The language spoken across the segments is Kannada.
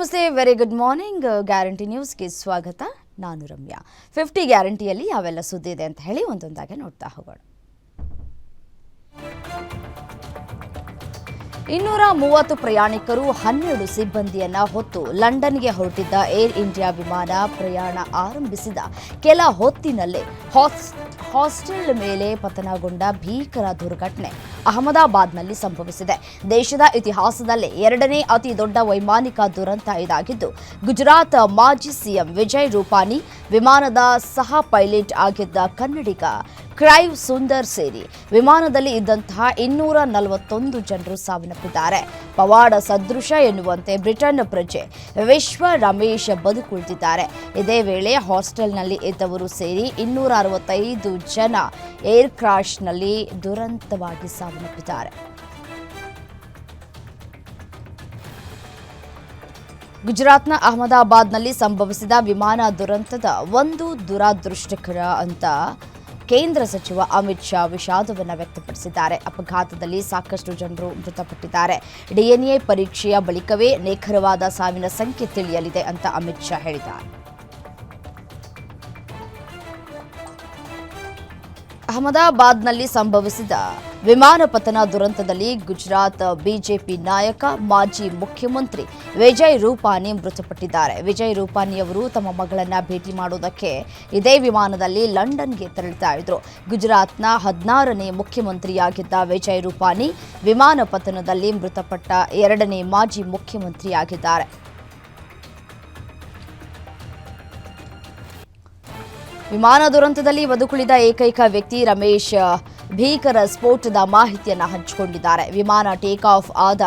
ನಮಸ್ತೆ ವೆರಿ ಗುಡ್ ಮಾರ್ನಿಂಗ್ ಗ್ಯಾರಂಟಿ ನ್ಯೂಸ್ಗೆ ಸ್ವಾಗತ. ನಾನು ರಮ್ಯಾ. ಫಿಫ್ಟಿ ಗ್ಯಾರಂಟಿಯಲ್ಲಿ ಯಾವೆಲ್ಲ ಸುದ್ದಿ ಇದೆ ಅಂತ ಹೇಳಿ ಒಂದೊಂದಾಗೆ ನೋಡ್ತಾ ಹೋಗೋಣ. ಇನ್ನೂರ ಮೂವತ್ತು ಪ್ರಯಾಣಿಕರು ಹನ್ನೆರಡು ಸಿಬ್ಬಂದಿಯನ್ನ ಹೊತ್ತು ಲಂಡನ್ಗೆ ಹೊರಟಿದ್ದ ಏರ್ ಇಂಡಿಯಾ ವಿಮಾನ ಪ್ರಯಾಣ ಆರಂಭಿಸಿದ ಕೆಲ ಹೊತ್ತಿನಲ್ಲೇ ಹಾಸ್ ಹಾಸ್ಟೆಲ್ ಮೇಲೆ ಪತನಗೊಂಡ ಭೀಕರ ದುರ್ಘಟನೆ ಅಹಮದಾಬಾದ್ನಲ್ಲಿ ಸಂಭವಿಸಿದೆ. ದೇಶದ ಇತಿಹಾಸದಲ್ಲೇ ಎರಡನೇ ಅತಿ ದೊಡ್ಡ ವೈಮಾನಿಕ ದುರಂತ ಇದಾಗಿದ್ದು, ಗುಜರಾತ್ ಮಾಜಿ ಸಿಎಂ ವಿಜಯ್ ರೂಪಾನಿ ವಿಮಾನದ ಸಹ ಪೈಲಟ್ ಆಗಿದ್ದ ಕನ್ನಡಿಗ ಕ್ರೈವ್ ಸುಂದರ್ ಸೇರಿ ವಿಮಾನದಲ್ಲಿ ಇದ್ದಂತಹ ಇನ್ನೂರ ನಲವತ್ತೊಂದು ಜನರು ಸಾವನ್ನಪ್ಪಿದ್ದಾರೆ ಪವಾಡ ಸದೃಶ ಎನ್ನುವಂತೆ ಬ್ರಿಟನ್ ಪ್ರಜೆ ವಿಶ್ವ ರಮೇಶ್ ಬದುಕುಳಿದಿದ್ದಾರೆ. ಇದೇ ವೇಳೆ ಹಾಸ್ಟೆಲ್ನಲ್ಲಿ ಇದ್ದವರು ಸೇರಿ ಇನ್ನೂರ ಅರವತ್ತೈದು ಜನ ಏರ್ ಕ್ರಾಶ್ನಲ್ಲಿ ದುರಂತವಾಗಿ ಸಾವನ್ನಪ್ಪಿದ್ದಾರೆ. ಗುಜರಾತ್ನ ಅಹಮದಾಬಾದ್ನಲ್ಲಿ ಸಂಭವಿಸಿದ ವಿಮಾನ ದುರಂತದ ಒಂದು ದುರಾದೃಷ್ಟಕರ ಅಂತ ಕೇಂದ್ರ ಸಚಿವ ಅಮಿತ್ ಶಾ ವಿಷಾದವನ್ನು ವ್ಯಕ್ತಪಡಿಸಿದ್ದಾರೆ. ಅಪಘಾತದಲ್ಲಿ ಸಾಕಷ್ಟು ಜನರು ಮೃತಪಟ್ಟಿದ್ದಾರೆ. ಡಿಎನ್ಎ ಪರೀಕ್ಷೆಯ ಬಳಿಕವೇ ನಿಖರವಾದ ಸಾವಿನ ಸಂಖ್ಯೆ ತಿಳಿಯಲಿದೆ ಅಂತ ಅಮಿತ್ ಶಾ ಹೇಳಿದ್ದಾರೆ. ಅಹಮದಾಬಾದ್ನಲ್ಲಿ ಸಂಭವಿಸಿದ ವಿಮಾನ ಪತನ ದುರಂತದಲ್ಲಿ ಗುಜರಾತ್ ಬಿಜೆಪಿ ನಾಯಕ, ಮಾಜಿ ಮುಖ್ಯಮಂತ್ರಿ ವಿಜಯ್ ರೂಪಾನಿ ಮೃತಪಟ್ಟಿದ್ದಾರೆ. ವಿಜಯ್ ರೂಪಾನಿ ಅವರು ತಮ್ಮ ಮಗಳನ್ನ ಭೇಟಿ ಮಾಡುವುದಕ್ಕೆ ಇದೇ ವಿಮಾನದಲ್ಲಿ ಲಂಡನ್ಗೆ ತೆರಳುತ್ತಾ ಇದ್ರು. ಗುಜರಾತ್ನ ಹದಿನಾರನೇ ಮುಖ್ಯಮಂತ್ರಿಯಾಗಿದ್ದ ವಿಜಯ್ ರೂಪಾನಿ ವಿಮಾನ ಪತನದಲ್ಲಿ ಮೃತಪಟ್ಟ ಎರಡನೇ ಮಾಜಿ ಮುಖ್ಯಮಂತ್ರಿಯಾಗಿದ್ದಾರೆ. ವಿಮಾನ ದುರಂತದಲ್ಲಿ ಬದುಕುಳಿದ ಏಕೈಕ ವ್ಯಕ್ತಿ ರಮೇಶ್. ಭೀಕರ ಸ್ಫೋಟದ ಮಾಹಿತಿಯನ್ನು ಹಂಚಿಕೊಂಡಿದ್ದಾರೆ. ವಿಮಾನ ಟೇಕ್ ಆಫ್ ಆದ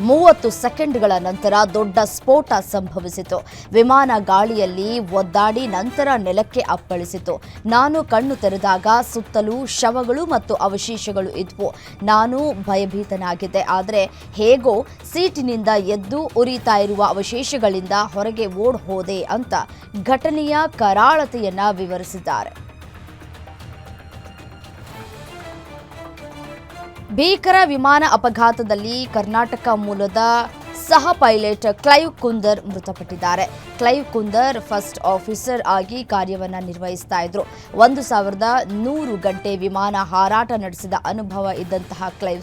ಮೂವತ್ತು ಸೆಕೆಂಡ್ಗಳ ನಂತರ ದೊಡ್ಡ ಸ್ಫೋಟ ಸಂಭವಿಸಿತು. ವಿಮಾನ ಗಾಳಿಯಲ್ಲಿ ಒದ್ದಾಡಿ ನಂತರ ನೆಲಕ್ಕೆ ಅಪ್ಪಳಿಸಿತು. ನಾನು ಕಣ್ಣು ತೆರೆದಾಗ ಸುತ್ತಲೂ ಶವಗಳು ಮತ್ತು ಅವಶೇಷಗಳು ಇದ್ವು. ನಾನು ಭಯಭೀತನಾಗಿದ್ದೆ. ಆದರೆ ಹೇಗೋ ಸೀಟಿನಿಂದ ಎದ್ದು ಉರಿತಾ ಇರುವ ಅವಶೇಷಗಳಿಂದ ಹೊರಗೆ ಓಡ್ ಹೋದೆ ಅಂತ ಘಟನೆಯ ಕರಾಳತೆಯನ್ನ ವಿವರಿಸಿದ್ದಾರೆ. ಭೀಕರ ವಿಮಾನ ಅಪಘಾತದಲ್ಲಿ ಕರ್ನಾಟಕ ಮೂಲದ ಸಹ ಪೈಲಟ್ ಕ್ಲೈವ್ ಕುಂದರ್ ಮೃತಪಟ್ಟಿದ್ದಾರೆ. ಕ್ಲೈವ್ ಕುಂದರ್ ಫಸ್ಟ್ ಆಫೀಸರ್ ಆಗಿ ಕಾರ್ಯವನ್ನು ನಿರ್ವಹಿಸ್ತಾ ಇದ್ರು. ಒಂದು ಸಾವಿರದ ನೂರು ಗಂಟೆ ವಿಮಾನ ಹಾರಾಟ ನಡೆಸಿದ ಅನುಭವ ಇದ್ದಂತಹ ಕ್ಲೈವ್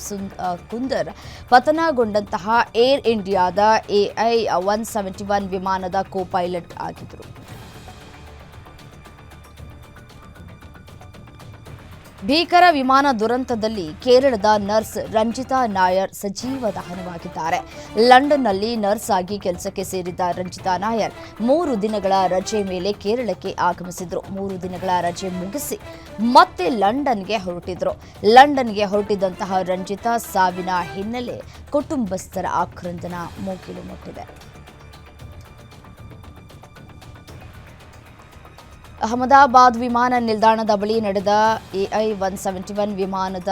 ಕುಂದರ್ ಪತನಗೊಂಡಂತಹ ಏರ್ ಇಂಡಿಯಾದ ಎಐ ಒನ್ ಸೆವೆಂಟಿ ಒನ್ ವಿಮಾನದ ಕೋ ಪೈಲಟ್ ಆಗಿದ್ರು. ಭೀಕರ ವಿಮಾನ ದುರಂತದಲ್ಲಿ ಕೇರಳದ ನರ್ಸ್ ರಂಜಿತಾ ನಾಯರ್ ಸಜೀವ ದಹನವಾಗಿದ್ದಾರೆ. ಲಂಡನ್ನಲ್ಲಿ ನರ್ಸ್ ಆಗಿ ಕೆಲಸಕ್ಕೆ ಸೇರಿದ್ದ ರಂಜಿತಾ ನಾಯರ್ ಮೂರು ದಿನಗಳ ರಜೆ ಮೇಲೆ ಕೇರಳಕ್ಕೆ ಆಗಮಿಸಿದ್ರು. ಮೂರು ದಿನಗಳ ರಜೆ ಮುಗಿಸಿ ಮತ್ತೆ ಲಂಡನ್ಗೆ ಹೊರಟಿದ್ರು. ಲಂಡನ್ಗೆ ಹೊರಟಿದ್ದಂತಹ ರಂಜಿತಾ ಸಾವಿನ ಹಿನ್ನೆಲೆ ಕುಟುಂಬಸ್ಥರ ಆಕ್ರಂದನ ಮೂಗಿಲು ಮುಟ್ಟಿದೆ. ಅಹಮದಾಬಾದ್ ವಿಮಾನ ನಿಲ್ದಾಣದ ಬಳಿ ನಡೆದ ಎಐ ಒನ್ ಸೆವೆಂಟಿ ಒನ್ ವಿಮಾನದ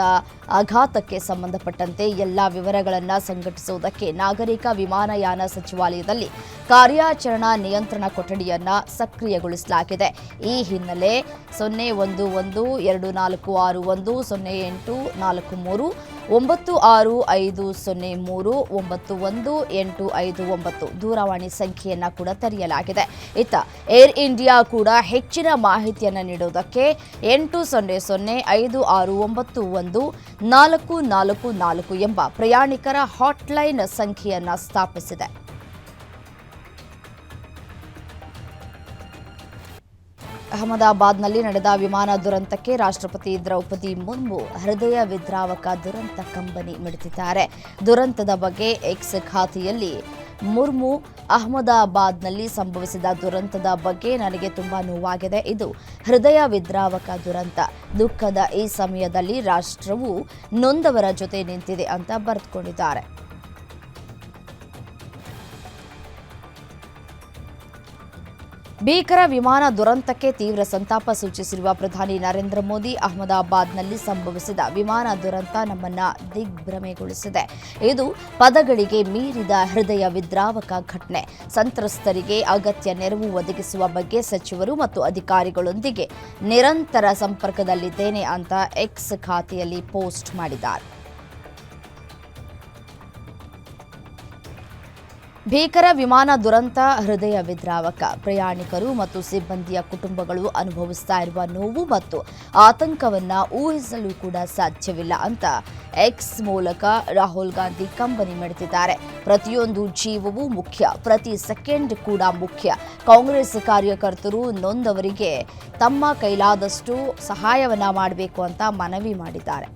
ಆಘಾತಕ್ಕೆ ಸಂಬಂಧಪಟ್ಟಂತೆ ಎಲ್ಲ ವಿವರಗಳನ್ನು ಸಂಘಟಿಸುವುದಕ್ಕೆ ನಾಗರಿಕ ವಿಮಾನಯಾನ ಸಚಿವಾಲಯದಲ್ಲಿ ಕಾರ್ಯಾಚರಣಾ ನಿಯಂತ್ರಣ ಕೊಠಡಿಯನ್ನು ಸಕ್ರಿಯಗೊಳಿಸಲಾಗಿದೆ. ಈ ಹಿನ್ನೆಲೆ ಸೊನ್ನೆ ಒಂದು ಒಂದು ಎರಡು ನಾಲ್ಕು ಆರು ಒಂದು ಸೊನ್ನೆ ಎಂಟು ನಾಲ್ಕು ಮೂರು ಒಂಬತ್ತು ಆರು ಐದು ಸೊನ್ನೆ ಮೂರು ಒಂಬತ್ತು ಒಂದು ಎಂಟು ಐದು ಒಂಬತ್ತು. ದೂರವಾಣಿ ಸಂಖ್ಯೆಯನ್ನು ಕೂಡ ತೆರೆಯಲಾಗಿದೆ. ಇತ್ತ ಏರ್ ಇಂಡಿಯಾ ಕೂಡ ಹೆಚ್ಚಿನ ಮಾಹಿತಿಯನ್ನು ನೀಡುವುದಕ್ಕೆ ಎಂಟು ಸೊನ್ನೆ ಸೊನ್ನೆ ಐದು ಆರು ಒಂಬತ್ತು ಒಂದು ನಾಲ್ಕು ನಾಲ್ಕು ನಾಲ್ಕು ಎಂಬ ಪ್ರಯಾಣಿಕರ ಹಾಟ್ಲೈನ್ ಸಂಖ್ಯೆಯನ್ನು ಸ್ಥಾಪಿಸಿದೆ. ಅಹಮದಾಬಾದ್ನಲ್ಲಿ ನಡೆದ ವಿಮಾನ ದುರಂತಕ್ಕೆ ರಾಷ್ಟ್ರಪತಿ ದ್ರೌಪದಿ ಮುರ್ಮು ಹೃದಯ ವಿದ್ರಾವಕ ದುರಂತ ಕಂಬನಿ ಮಿಡಿದಿದ್ದಾರೆ. ದುರಂತದ ಬಗ್ಗೆ ಎಕ್ಸ್ ಖಾತೆಯಲ್ಲಿ ಮುರ್ಮು ಅಹಮದಾಬಾದ್ನಲ್ಲಿ ಸಂಭವಿಸಿದ ದುರಂತದ ಬಗ್ಗೆ ನನಗೆ ತುಂಬಾ ನೋವಾಗಿದೆ. ಇದು ಹೃದಯ ವಿದ್ರಾವಕ ದುರಂತ. ದುಃಖದ ಈ ಸಮಯದಲ್ಲಿ ರಾಷ್ಟ್ರವು ನೊಂದವರ ಜೊತೆ ನಿಂತಿದೆ ಅಂತ ಬರೆದುಕೊಂಡಿದ್ದಾರೆ. ಭೀಕರ ವಿಮಾನ ದುರಂತಕ್ಕೆ ತೀವ್ರ ಸಂತಾಪ ಸೂಚಿಸಿರುವ ಪ್ರಧಾನಿ ನರೇಂದ್ರ ಮೋದಿ, ಅಹಮದಾಬಾದ್ನಲ್ಲಿ ಸಂಭವಿಸಿದ ವಿಮಾನ ದುರಂತ ನಮ್ಮನ್ನ ದಿಗ್ಭ್ರಮೆಗೊಳಿಸಿದೆ. ಇದು ಪದಗಳಿಗೆ ಮೀರಿದ ಹೃದಯ ವಿದ್ರಾವಕ ಘಟನೆ. ಸಂತ್ರಸ್ತರಿಗೆ ಅಗತ್ಯ ನೆರವು ಒದಗಿಸುವ ಬಗ್ಗೆ ಸಚಿವರು ಮತ್ತು ಅಧಿಕಾರಿಗಳೊಂದಿಗೆ ನಿರಂತರ ಸಂಪರ್ಕದಲ್ಲಿದ್ದೇನೆ ಅಂತ ಎಕ್ಸ್ ಖಾತೆಯಲ್ಲಿ ಪೋಸ್ಟ್ ಮಾಡಿದ್ದಾರೆ. ಭೀಕರ ವಿಮಾನ ದುರಂತ, ಹೃದಯ ವಿದ್ರಾವಕ. ಪ್ರಯಾಣಿಕರು ಮತ್ತು ಸಿಬ್ಬಂದಿಯ ಕುಟುಂಬಗಳು ಅನುಭವಿಸ್ತಾ ಇರುವ ನೋವು ಮತ್ತು ಆತಂಕವನ್ನ ಊಹಿಸಲು ಕೂಡ ಸಾಧ್ಯವಿಲ್ಲ ಅಂತ ಎಕ್ಸ್ ಮೂಲಕ ರಾಹುಲ್ ಗಾಂಧಿ ಕಂಬನಿ ಮೆಡೆದಿದ್ದಾರೆ ಪ್ರತಿಯೊಂದು ಜೀವವೂ ಮುಖ್ಯ, ಪ್ರತಿ ಸೆಕೆಂಡ್ ಕೂಡ ಮುಖ್ಯ. ಕಾಂಗ್ರೆಸ್ ಕಾರ್ಯಕರ್ತರು ನೊಂದವರಿಗೆ ತಮ್ಮ ಕೈಲಾದಷ್ಟು ಸಹಾಯವನ್ನ ಮಾಡಬೇಕು ಅಂತ ಮನವಿ ಮಾಡಿದ್ದಾರೆ.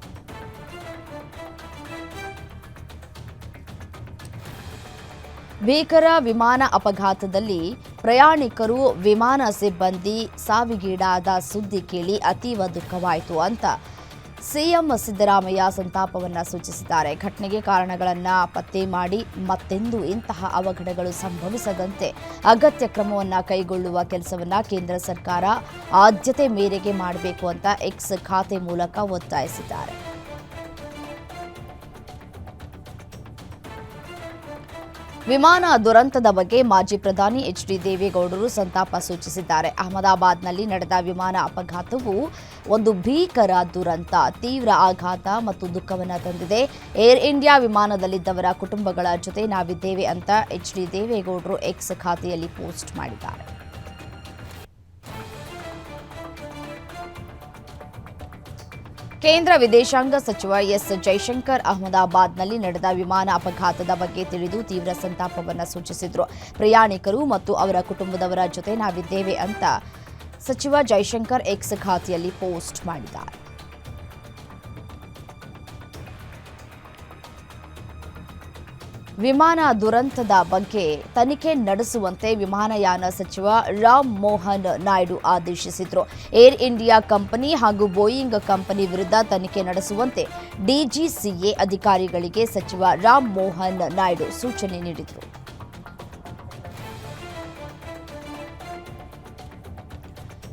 ಭೀಕರ ವಿಮಾನ ಅಪಘಾತದಲ್ಲಿ ಪ್ರಯಾಣಿಕರು ವಿಮಾನ ಸಿಬ್ಬಂದಿ ಸಾವಿಗೀಡಾದ ಸುದ್ದಿ ಕೇಳಿ ಅತೀವ ದುಃಖವಾಯಿತು ಅಂತ ಸಿಎಂ ಸಿದ್ದರಾಮಯ್ಯ ಸಂತಾಪವನ್ನು ಸೂಚಿಸಿದ್ದಾರೆ. ಘಟನೆಗೆ ಕಾರಣಗಳನ್ನು ಪತ್ತೆ ಮಾಡಿ ಮತ್ತೆಂದು ಇಂತಹ ಅವಘಡಗಳು ಸಂಭವಿಸದಂತೆ ಅಗತ್ಯ ಕ್ರಮವನ್ನು ಕೈಗೊಳ್ಳುವ ಕೆಲಸವನ್ನು ಕೇಂದ್ರ ಸರ್ಕಾರ ಆದ್ಯತೆ ಮೇರೆಗೆ ಮಾಡಬೇಕು ಅಂತ ಎಕ್ಸ್ ಖಾತೆ ಮೂಲಕ ಒತ್ತಾಯಿಸಿದ್ದಾರೆ. ವಿಮಾನ ದುರಂತದ ಬಗ್ಗೆ ಮಾಜಿ ಪ್ರಧಾನಿ ಎಚ್ ಡಿ ದೇವೇಗೌಡರು ಸಂತಾಪ ಸೂಚಿಸಿದ್ದಾರೆ. ಅಹಮದಾಬಾದ್ನಲ್ಲಿ ನಡೆದ ವಿಮಾನ ಅಪಘಾತವು ಒಂದು ಭೀಕರ ದುರಂತ. ತೀವ್ರ ಆಘಾತ ಮತ್ತು ದುಃಖವನ್ನು ತಂದಿದೆ. ಏರ್ ಇಂಡಿಯಾ ವಿಮಾನದಲ್ಲಿದ್ದವರ ಕುಟುಂಬಗಳ ಜೊತೆ ನಾವಿದ್ದೇವೆ ಅಂತ ಎಚ್ ಡಿ ದೇವೇಗೌಡರು ಎಕ್ಸ್ ಖಾತೆಯಲ್ಲಿ ಪೋಸ್ಟ್ ಮಾಡಿದ್ದಾರೆ. ಕೇಂದ್ರ ವಿದೇಶಾಂಗ ಸಚಿವ ಎಸ್ ಜೈಶಂಕರ್ ಅಹಮದಾಬಾದ್ನಲ್ಲಿ ನಡೆದ ವಿಮಾನ ಅಪಘಾತದ ಬಗ್ಗೆ ತಿಳಿದು ತೀವ್ರ ಸಂತಾಪವನ್ನು ಸೂಚಿಸಿದರು. ಪ್ರಯಾಣಿಕರು ಮತ್ತು ಅವರ ಕುಟುಂಬದವರ ಜೊತೆ ನಾವಿದ್ದೇವೆ ಅಂತ ಸಚಿವ ಜೈಶಂಕರ್ ಎಕ್ಸ್ ಖಾತೆಯಲ್ಲಿ ಪೋಸ್ಟ್ ಮಾಡಿದ್ದಾರೆ. ವಿಮಾನ ದುರಂತದ ಬಗ್ಗೆ ತನಿಖೆ ನಡೆಸುವಂತೆ ವಿಮಾನಯಾನ ಸಚಿವ ರಾಮ್ ಮೋಹನ್ ನಾಯ್ಡು ಆದೇಶಿಸಿದರು. ಏರ್ ಇಂಡಿಯಾ ಕಂಪನಿ ಹಾಗೂ ಬೋಯಿಂಗ್ ಕಂಪನಿ ವಿರುದ್ಧ ತನಿಖೆ ನಡೆಸುವಂತೆ ಡಿಜಿಸಿಎ ಅಧಿಕಾರಿಗಳಿಗೆ ಸಚಿವ ರಾಮ್ ಮೋಹನ್ ನಾಯ್ಡು ಸೂಚನೆ ನೀಡಿದರು.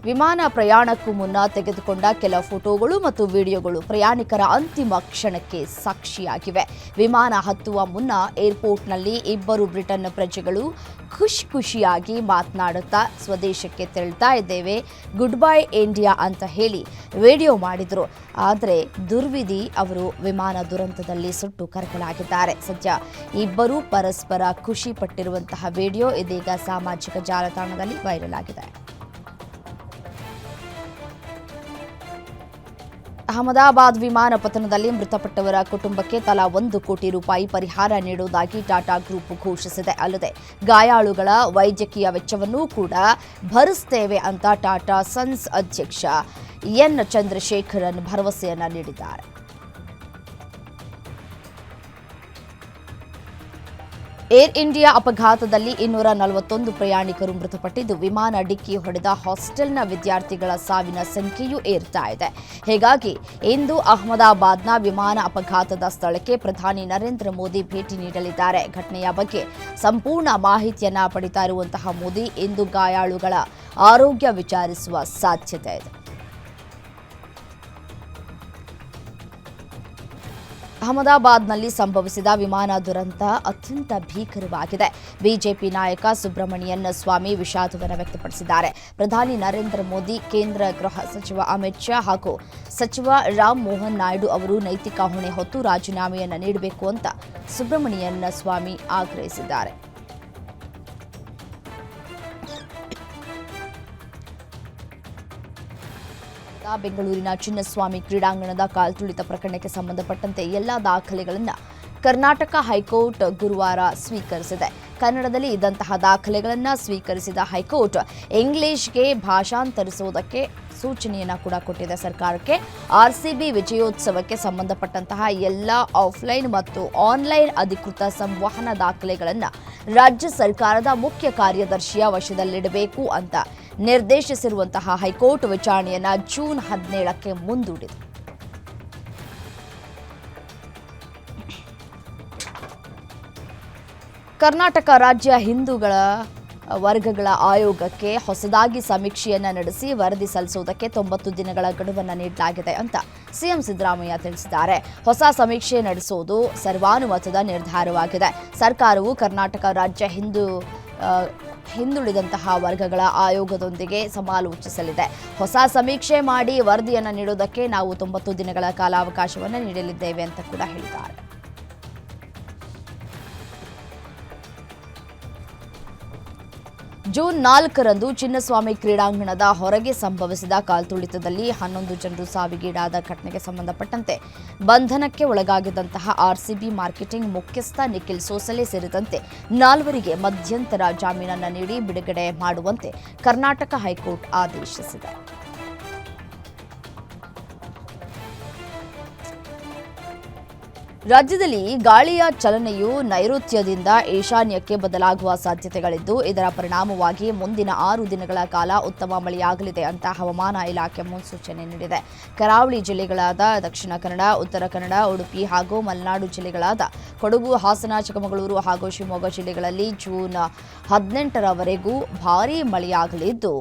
ವಿಮಾನ ಪ್ರಯಾಣಕ್ಕೂ ಮುನ್ನ ತೆಗೆದುಕೊಂಡ ಕೆಲ ಫೋಟೋಗಳು ಮತ್ತು ವಿಡಿಯೋಗಳು ಪ್ರಯಾಣಿಕರ ಅಂತಿಮ ಕ್ಷಣಕ್ಕೆ ಸಾಕ್ಷಿಯಾಗಿವೆ. ವಿಮಾನ ಹತ್ತುವ ಮುನ್ನ ಏರ್ಪೋರ್ಟ್ನಲ್ಲಿ ಇಬ್ಬರು ಬ್ರಿಟನ್ ಪ್ರಜೆಗಳು ಖುಷಿ ಖುಷಿಯಾಗಿ ಮಾತನಾಡುತ್ತಾ ಸ್ವದೇಶಕ್ಕೆ ತೆರಳ್ತಾ ಇದ್ದೇವೆ, ಗುಡ್ ಬೈ ಇಂಡಿಯಾ ಅಂತ ಹೇಳಿ ವಿಡಿಯೋ ಮಾಡಿದರು. ಆದರೆ ದುರ್ವಿಧಿ ಅವರು ವಿಮಾನ ದುರಂತದಲ್ಲಿ ಸುಟ್ಟು ಕರಕಲಾಗಿದ್ದಾರೆ. ಸದ್ಯ ಇಬ್ಬರೂ ಪರಸ್ಪರ ಖುಷಿ ಪಟ್ಟಿರುವಂತಹ ವಿಡಿಯೋ ಇದೀಗ ಸಾಮಾಜಿಕ ಜಾಲತಾಣದಲ್ಲಿ ವೈರಲ್ ಆಗಿದೆ. ಅಹಮದಾಬಾದ್ ವಿಮಾನ ಪತನದಲ್ಲಿ ಮೃತಪಟ್ಟವರ ಕುಟುಂಬಕ್ಕೆ ತಲಾ ಒಂದು ಕೋಟಿ ರೂಪಾಯಿ ಪರಿಹಾರ ನೀಡುವುದಾಗಿ ಟಾಟಾ ಗ್ರೂಪ್ ಘೋಷಿಸಿದೆ. ಅಲ್ಲದೆ ಗಾಯಾಳುಗಳ ವೈದ್ಯಕೀಯ ವೆಚ್ಚವನ್ನೂ ಕೂಡ ಭರಿಸುತ್ತೇವೆ ಅಂತ ಟಾಟಾ ಸನ್ಸ್ ಅಧ್ಯಕ್ಷ ಎನ್ ಚಂದ್ರಶೇಖರನ್ ಭರವಸೆಯನ್ನ ನೀಡಿದ್ದಾರೆ. ಏರ್ ಇಂಡಿಯಾ ಅಪಘಾತದಲ್ಲಿ ಇನ್ನೂರ ನಲವತ್ತೊಂದು ಪ್ರಯಾಣಿಕರು ಮೃತಪಟ್ಟಿದ್ದು, ವಿಮಾನ ಡಿಕ್ಕಿ ಹೊಡೆದ ಹಾಸ್ಟೆಲ್ನ ವಿದ್ಯಾರ್ಥಿಗಳ ಸಾವಿನ ಸಂಖ್ಯೆಯೂ ಏರ್ತಾ ಇದೆ. ಹೀಗಾಗಿ ಇಂದು ಅಹಮದಾಬಾದ್ನ ವಿಮಾನ ಅಪಘಾತದ ಸ್ಥಳಕ್ಕೆ ಪ್ರಧಾನಿ ನರೇಂದ್ರ ಮೋದಿ ಭೇಟಿ ನೀಡಲಿದ್ದಾರೆ. ಘಟನೆಯ ಬಗ್ಗೆ ಸಂಪೂರ್ಣ ಮಾಹಿತಿಯನ್ನ ಪಡಿತಾ ಇರುವಂತಹ ಮೋದಿ ಇಂದು ಗಾಯಾಳುಗಳ ಆರೋಗ್ಯ ವಿಚಾರಿಸುವ ಸಾಧ್ಯತೆ ಇದೆ. ಅಹಮದಾಬಾದ್ನಲ್ಲಿ ಸಂಭವಿಸಿದ ವಿಮಾನ ದುರಂತ ಅತ್ಯಂತ ಭೀಕರವಾಗಿದೆ. ಬಿಜೆಪಿ ನಾಯಕ ಸುಬ್ರಹ್ಮಣಿಯನ್ ಸ್ವಾಮಿ ವಿಷಾದವನ್ನು ವ್ಯಕ್ತಪಡಿಸಿದ್ದಾರೆ. ಪ್ರಧಾನಿ ನರೇಂದ್ರ ಮೋದಿ, ಕೇಂದ್ರ ಗೃಹ ಸಚಿವ ಅಮಿತ್ ಶಾ ಹಾಗೂ ಸಚಿವ ರಾಮ್ ಮೋಹನ್ ನಾಯ್ಡು ಅವರು ನೈತಿಕ ಹೊಣೆ ಹೊತ್ತು ರಾಜೀನಾಮೆಯನ್ನು ನೀಡಬೇಕು ಅಂತ ಸುಬ್ರಹ್ಮಣಿಯನ್ ಸ್ವಾಮಿ ಆಗ್ರಹಿಸಿದ್ದಾರೆ. ಬೆಂಗಳೂರಿನ ಚಿನ್ನಸ್ವಾಮಿ ಕ್ರೀಡಾಂಗಣದ ಕಾಲ್ತುಳಿತ ಪ್ರಕರಣಕ್ಕೆ ಸಂಬಂಧಪಟ್ಟಂತೆ ಎಲ್ಲ ದಾಖಲೆಗಳನ್ನು ಕರ್ನಾಟಕ ಹೈಕೋರ್ಟ್ ಗುರುವಾರ ಸ್ವೀಕರಿಸಿದೆ. ಕನ್ನಡದಲ್ಲಿ ಇದ್ದಂತಹ ದಾಖಲೆಗಳನ್ನು ಸ್ವೀಕರಿಸಿದ ಹೈಕೋರ್ಟ್ ಇಂಗ್ಲಿಷ್ಗೆ ಭಾಷಾಂತರಿಸುವುದಕ್ಕೆ ಸೂಚನೆಯನ್ನು ಕೂಡ ಕೊಟ್ಟಿದೆ ಸರ್ಕಾರಕ್ಕೆ. ಆರ್ಸಿಬಿ ವಿಜಯೋತ್ಸವಕ್ಕೆ ಸಂಬಂಧಪಟ್ಟಂತಹ ಎಲ್ಲ ಆಫ್ಲೈನ್ ಮತ್ತು ಆನ್ಲೈನ್ ಅಧಿಕೃತ ಸಂವಹನ ದಾಖಲೆಗಳನ್ನು ರಾಜ್ಯ ಸರ್ಕಾರದ ಮುಖ್ಯ ಕಾರ್ಯದರ್ಶಿಯ ವಶದಲ್ಲಿಡಬೇಕು ಅಂತ ನಿರ್ದೇಶಿಸಿರುವಂತಹ ಹೈಕೋರ್ಟ್ ವಿಚಾರಣೆಯನ್ನ ಜೂನ್ ಹದಿನೇಳಕ್ಕೆ ಮುಂದೂಡಿದೆ. ಕರ್ನಾಟಕ ರಾಜ್ಯ ಹಿಂದೂಗಳ ವರ್ಗಗಳ ಆಯೋಗಕ್ಕೆ ಹೊಸದಾಗಿ ಸಮೀಕ್ಷೆಯನ್ನ ನಡೆಸಿ ವರದಿ ಸಲ್ಲಿಸುವುದಕ್ಕೆ ತೊಂಬತ್ತು ದಿನಗಳ ಗಡುವನ್ನು ನೀಡಲಾಗಿದೆ ಅಂತ ಸಿಎಂ ಸಿದ್ದರಾಮಯ್ಯ ತಿಳಿಸಿದ್ದಾರೆ. ಹೊಸ ಸಮೀಕ್ಷೆ ನಡೆಸುವುದು ಸರ್ವಾನುಮತದ ನಿರ್ಧಾರವಾಗಿದೆ. ಸರ್ಕಾರವು ಕರ್ನಾಟಕ ರಾಜ್ಯ ಹಿಂದೂ ಹಿಂದುಳಿದಂತಹ ವರ್ಗಗಳ ಆಯೋಗದೊಂದಿಗೆ ಸಮಾಲೋಚಿಸಲಿದೆ. ಹೊಸ ಸಮೀಕ್ಷೆ ಮಾಡಿ ವರದಿಯನ್ನು ನೀಡುವುದಕ್ಕೆ ನಾವು ತೊಂಬತ್ತು ದಿನಗಳ ಕಾಲಾವಕಾಶವನ್ನು ನೀಡಲಿದ್ದೇವೆ ಅಂತ ಕೂಡ ಹೇಳಿದ್ದಾರೆ. ಜೂನ್ ನಾಲ್ಕರಂದು ಚಿನ್ನಸ್ವಾಮಿ ಕ್ರೀಡಾಂಗಣದ ಹೊರಗೆ ಸಂಭವಿಸಿದ ಕಾಲ್ತುಳಿತದಲ್ಲಿ ಹನ್ನೊಂದು ಜನರು ಸಾವಿಗೀಡಾದ ಘಟನೆಗೆ ಸಂಬಂಧಪಟ್ಟಂತೆ ಬಂಧನಕ್ಕೆ ಒಳಗಾಗಿದ್ದಂತಹ ಆರ್ಸಿಬಿ ಮಾರ್ಕೆಟಿಂಗ್ ಮುಖ್ಯಸ್ಥ ನಿಖಿಲ್ ಸೋಸಲೆ ಸೇರಿದಂತೆ ನಾಲ್ವರಿಗೆ ಮಧ್ಯಂತರ ಜಾಮೀನನ್ನು ನೀಡಿ ಬಿಡುಗಡೆ ಮಾಡುವಂತೆ ಕರ್ನಾಟಕ ಹೈಕೋರ್ಟ್ ಆದೇಶಿಸಿದೆ. ರಾಜ್ಯದಲ್ಲಿ ಗಾಳಿಯ ಚಲನೆಯು ನೈಋತ್ಯದಿಂದ ಈಶಾನ್ಯಕ್ಕೆ ಬದಲಾಗುವ ಸಾಧ್ಯತೆಗಳಿದ್ದು, ಇದರ ಪರಿಣಾಮವಾಗಿ ಮುಂದಿನ ಆರು ದಿನಗಳ ಕಾಲ ಉತ್ತಮ ಮಳೆಯಾಗಲಿದೆ ಅಂತ ಹವಾಮಾನ ಇಲಾಖೆ ಮುನ್ಸೂಚನೆ ನೀಡಿದೆ. ಕರಾವಳಿ ಜಿಲ್ಲೆಗಳಾದ ದಕ್ಷಿಣ ಕನ್ನಡ, ಉತ್ತರ ಕನ್ನಡ, ಉಡುಪಿ ಹಾಗೂ ಮಲೆನಾಡು ಜಿಲ್ಲೆಗಳಾದ ಕೊಡಗು, ಹಾಸನ, ಚಿಕ್ಕಮಗಳೂರು ಹಾಗೂ ಶಿವಮೊಗ್ಗ ಜಿಲ್ಲೆಗಳಲ್ಲಿ ಜೂನ್ ಹದಿನೆಂಟರವರೆಗೂ ಭಾರೀ ಮಳೆಯಾಗಲಿದ್ದು,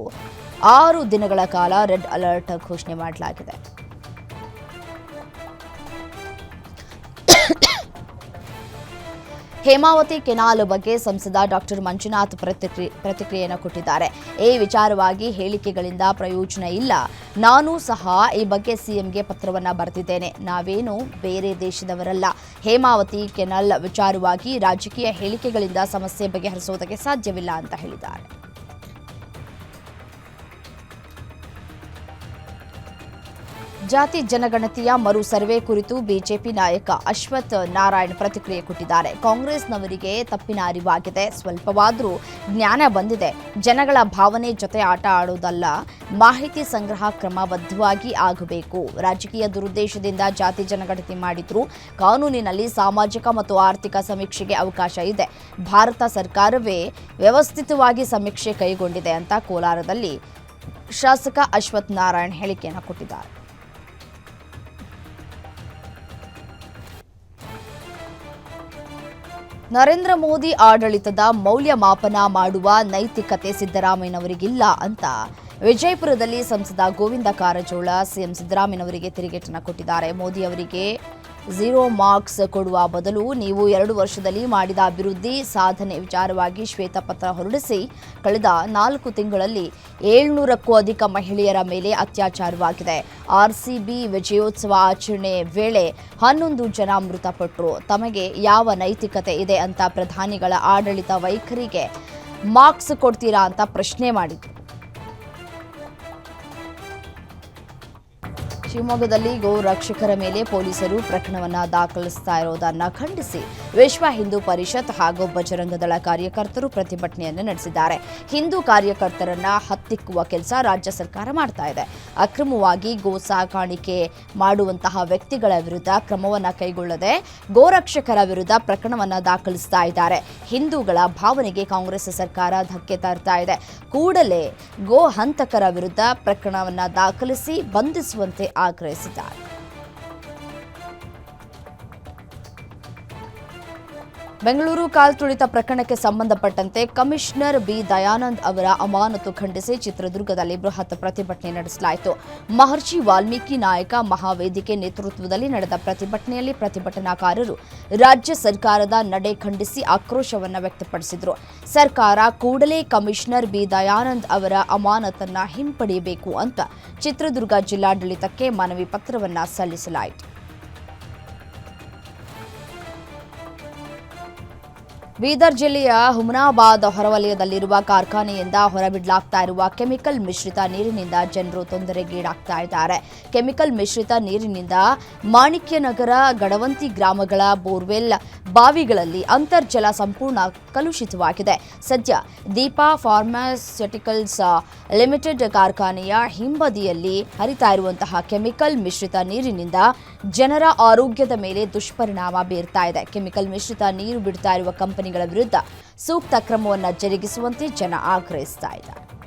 ಆರು ದಿನಗಳ ಕಾಲ ರೆಡ್ ಅಲರ್ಟ್ ಘೋಷಣೆ ಮಾಡಲಾಗಿದೆ. ಹೇಮಾವತಿ ಕೆನಾಲ್ ಬಗ್ಗೆ ಸಂಸದ ಡಾಕ್ಟರ್ ಮಂಜುನಾಥ್ ಪ್ರತಿಕ್ರಿ- ಪ್ರತಿಕ್ರಿಯೆಯನ್ನು ಕೊಟ್ಟಿದ್ದಾರೆ. ಈ ವಿಚಾರವಾಗಿ ಹೇಳಿಕೆಗಳಿಂದ ಪ್ರಯೋಜನ ಇಲ್ಲ. ನಾನು ಸಹ ಈ ಬಗ್ಗೆ ಸಿಎಂಗೆ ಪತ್ರವನ್ನ ಬರೆದಿದ್ದೇನೆ. ನಾವೇನು ಬೇರೆ ದೇಶದವರಲ್ಲ. ಹೇಮಾವತಿ ಕೆನಾಲ್ ವಿಚಾರವಾಗಿ ರಾಜಕೀಯ ಹೇಳಿಕೆಗಳಿಂದ ಸಮಸ್ಯೆ ಬಗೆಹರಿಸುವುದಕ್ಕೆ ಸಾಧ್ಯವಿಲ್ಲ ಅಂತ ಹೇಳಿದ್ದಾರೆ. ಜಾತಿ ಜನಗಣತಿಯ ಮರು ಸರ್ವೆ ಕುರಿತು ಬಿಜೆಪಿ ನಾಯಕ ಅಶ್ವಥ್ ನಾರಾಯಣ್ ಪ್ರತಿಕ್ರಿಯೆ ಕೊಟ್ಟಿದ್ದಾರೆ. ಕಾಂಗ್ರೆಸ್ನವರಿಗೆ ತಪ್ಪಿನ ಅರಿವಾಗಿದೆ. ಸ್ವಲ್ಪವಾದರೂ ಜ್ಞಾನ ಬಂದಿದೆ. ಜನಗಳ ಭಾವನೆ ಜೊತೆ ಆಟ ಆಡುವುದಲ್ಲ ಮಾಹಿತಿ ಸಂಗ್ರಹ ಕ್ರಮಬದ್ಧವಾಗಿ ಆಗಬೇಕು. ರಾಜಕೀಯ ದುರುದ್ದೇಶದಿಂದ ಜಾತಿ ಜನಗಣತಿ ಮಾಡಿದ್ರು ಕಾನೂನಿನಲ್ಲಿ ಸಾಮಾಜಿಕ ಮತ್ತು ಆರ್ಥಿಕ ಸಮೀಕ್ಷೆಗೆ ಅವಕಾಶ ಇದೆ. ಭಾರತ ಸರ್ಕಾರವೇ ವ್ಯವಸ್ಥಿತವಾಗಿ ಸಮೀಕ್ಷೆ ಕೈಗೊಂಡಿದೆ ಅಂತ ಕೋಲಾರದಲ್ಲಿ ಶಾಸಕ ಅಶ್ವಥ್ ನಾರಾಯಣ್ ಹೇಳಿಕೆಯನ್ನು ಕೊಟ್ಟಿದ್ದಾರೆ. ನರೇಂದ್ರ ಮೋದಿ ಆಡಳಿತದ ಮೌಲ್ಯಮಾಪನ ಮಾಡುವ ನೈತಿಕತೆ ಸಿದ್ದರಾಮಯ್ಯನವರಿಗಿಲ್ಲ ಅಂತ ವಿಜಯಪುರದಲ್ಲಿ ಸಂಸದ ಗೋವಿಂದ ಕಾರಜೋಳ, ಸಿಎಂ ಸಿದ್ದರಾಮಯ್ಯನವರಿಗೆ ತಿರುಗೇಟನ್ನು ಕೊಟ್ಟಿದ್ದಾರೆ. ಮೋದಿ ಅವರಿಗೆ ಝೀರೋ ಮಾರ್ಕ್ಸ್ ಕೊಡುವ ಬದಲು ನೀವು ಎರಡು ವರ್ಷದಲ್ಲಿ ಮಾಡಿದ ಅಭಿವೃದ್ಧಿ ಸಾಧನೆ ವಿಚಾರವಾಗಿ ಶ್ವೇತಪತ್ರ ಹೊರಡಿಸಿ, ಕಳೆದ ನಾಲ್ಕು ತಿಂಗಳಲ್ಲಿ ಏಳ್ನೂರಕ್ಕೂ ಅಧಿಕ ಮಹಿಳೆಯರ ಮೇಲೆ ಅತ್ಯಾಚಾರವಾಗಿದೆ. ಆರ್ಸಿಬಿ ವಿಜಯೋತ್ಸವ ಆಚರಣೆ ವೇಳೆ ಹನ್ನೊಂದು ಜನ ಮೃತಪಟ್ಟರು ತಮಗೆ ಯಾವ ನೈತಿಕತೆ ಇದೆ ಅಂತ ಪ್ರಧಾನಿಗಳ ಆಡಳಿತ ವೈಖರಿಗೆ ಮಾರ್ಕ್ಸ್ ಕೊಡ್ತೀರಾ ಅಂತ ಪ್ರಶ್ನೆ ಮಾಡಿದ್ರು. ಶಿವಮೊಗ್ಗದಲ್ಲಿ ಗೋ ರಕ್ಷಕರ ಮೇಲೆ ಪೊಲೀಸರು ಪ್ರಕರಣವನ್ನು ದಾಖಲಿಸ್ತಾ ಇರೋದನ್ನು ಖಂಡಿಸಿ ವಿಶ್ವ ಹಿಂದೂ ಪರಿಷತ್ ಹಾಗೂ ಬಜರಂಗದಳ ಕಾರ್ಯಕರ್ತರು ಪ್ರತಿಭಟನೆಯನ್ನು ನಡೆಸಿದ್ದಾರೆ. ಹಿಂದೂ ಕಾರ್ಯಕರ್ತರನ್ನ ಹತ್ತಿಕ್ಕುವ ಕೆಲಸ ರಾಜ್ಯ ಸರ್ಕಾರ ಮಾಡ್ತಾ ಇದೆ. ಅಕ್ರಮವಾಗಿ ಗೋ ಸಾಕಾಣಿಕೆ ಮಾಡುವಂತಹ ವ್ಯಕ್ತಿಗಳ ವಿರುದ್ಧ ಕ್ರಮವನ್ನು ಕೈಗೊಳ್ಳದೆ ಗೋರಕ್ಷಕರ ವಿರುದ್ಧ ಪ್ರಕರಣವನ್ನು ದಾಖಲಿಸ್ತಾ ಇದ್ದಾರೆ. ಹಿಂದೂಗಳ ಭಾವನೆಗೆ ಕಾಂಗ್ರೆಸ್ ಸರ್ಕಾರ ಧಕ್ಕೆ ತರ್ತಾ ಇದೆ. ಕೂಡಲೇ ಗೋ ಹಂತಕರ ವಿರುದ್ಧ ಪ್ರಕರಣವನ್ನು ದಾಖಲಿಸಿ ಬಂಧಿಸುವಂತೆ ಆಗ್ರಹಿಸಿದ್ದಾರೆ ಬೆಂಗಳೂರು ಕಾಲ್ತುಳಿತ ಪ್ರಕರಣಕ್ಕೆ ಸಂಬಂಧಪಟ್ಟಂತೆ ಕಮಿಷನರ್ ಬಿ ದಯಾನಂದ್ ಅವರ ಅಮಾನತು ಖಂಡಿಸಿ ಚಿತ್ರದುರ್ಗದಲ್ಲಿ ಬೃಹತ್ ಪ್ರತಿಭಟನೆ ನಡೆಸಲಾಯಿತು. ಮಹರ್ಷಿ ವಾಲ್ಮೀಕಿ ನಾಯಕ ಮಹಾವೇದಿಕೆ ನೇತೃತ್ವದಲ್ಲಿ ನಡೆದ ಪ್ರತಿಭಟನೆಯಲ್ಲಿ ಪ್ರತಿಭಟನಾಕಾರರು ರಾಜ್ಯ ಸರ್ಕಾರದ ನಡೆ ಖಂಡಿಸಿ ಆಕ್ರೋಶವನ್ನು ವ್ಯಕ್ತಪಡಿಸಿದರು. ಸರ್ಕಾರ ಕೂಡಲೇ ಕಮಿಷನರ್ ಬಿ ದಯಾನಂದ್ ಅವರ ಅಮಾನತನ್ನ ಹಿಂಪಡೆಯಬೇಕು ಅಂತ ಚಿತ್ರದುರ್ಗ ಜಿಲ್ಲಾಡಳಿತಕ್ಕೆ ಮನವಿ ಪತ್ರವನ್ನ ಸಲ್ಲಿಸಲಾಯಿತು. ಬೀದರ್ ಜಿಲ್ಲೆಯ ಹುಮನಾಬಾದ್ ಹೊರವಲಯದಲ್ಲಿರುವ ಕಾರ್ಖಾನೆಯಿಂದ ಹೊರಬಿಡಲಾಗ್ತಾ ಇರುವ ಕೆಮಿಕಲ್ ಮಿಶ್ರಿತ ನೀರಿನಿಂದ ಜನರು ತೊಂದರೆಗೀಡಾಗ್ತಾ ಇದ್ದಾರೆ. ಕೆಮಿಕಲ್ ಮಿಶ್ರಿತ ನೀರಿನಿಂದ ಮಾಣಿಕ್ಯನಗರ ಗಡವಂತಿ ಗ್ರಾಮಗಳ ಬೋರ್ವೆಲ್ ಬಾವಿಗಳಲ್ಲಿ ಅಂತರ್ಜಲ ಸಂಪೂರ್ಣ ಕಲುಷಿತವಾಗಿದೆ. ಸದ್ಯ ದೀಪಾ ಫಾರ್ಮಾಸ್ಯೂಟಿಕಲ್ಸ್ ಲಿಮಿಟೆಡ್ ಕಾರ್ಖಾನೆಯ ಹಿಂಬದಿಯಲ್ಲಿ ಹರಿತಾ ಇರುವಂತಹ ಕೆಮಿಕಲ್ ಮಿಶ್ರಿತ ನೀರಿನಿಂದ ಜನರ ಆರೋಗ್ಯದ ಮೇಲೆ ದುಷ್ಪರಿಣಾಮ ಬೀರ್ತಾ ಇದೆ. ಕೆಮಿಕಲ್ ಮಿಶ್ರಿತ ನೀರು ಬಿಡ್ತಾ ಇರುವ ಕಂಪನಿಗಳ ವಿರುದ್ಧ ಸೂಕ್ತ ಕ್ರಮವನ್ನು ಜರುಗಿಸುವಂತೆ ಜನ ಆಗ್ರಹಿಸ್ತಾ ಇದ್ದಾರೆ.